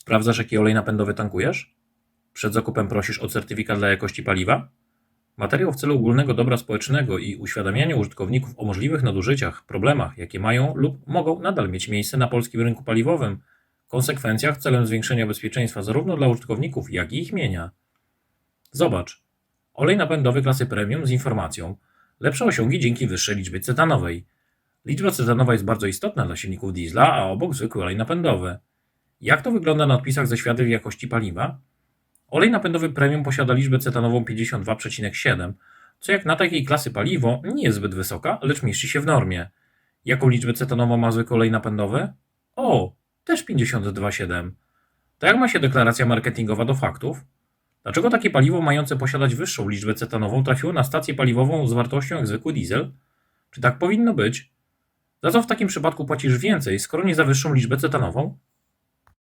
Sprawdzasz, jaki olej napędowy tankujesz? Przed zakupem prosisz o certyfikat dla jakości paliwa? Materiał w celu ogólnego dobra społecznego i uświadamiania użytkowników o możliwych nadużyciach, problemach, jakie mają lub mogą nadal mieć miejsce na polskim rynku paliwowym, konsekwencjach celem zwiększenia bezpieczeństwa zarówno dla użytkowników, jak i ich mienia. Zobacz. Olej napędowy klasy premium z informacją. Lepsze osiągi dzięki wyższej liczbie cetanowej. Liczba cetanowa jest bardzo istotna dla silników diesla, a obok zwykły olej napędowy. Jak to wygląda na odpisach ze świadectw jakości paliwa? Olej napędowy premium posiada liczbę cetanową 52,7, co jak na takiej klasy paliwo nie jest zbyt wysoka, lecz mieści się w normie. Jaką liczbę cetanową ma zwykły olej napędowy? O, też 52,7. To jak ma się deklaracja marketingowa do faktów? Dlaczego takie paliwo mające posiadać wyższą liczbę cetanową trafiło na stację paliwową z wartością jak zwykły diesel? Czy tak powinno być? Za co w takim przypadku płacisz więcej, skoro nie za wyższą liczbę cetanową?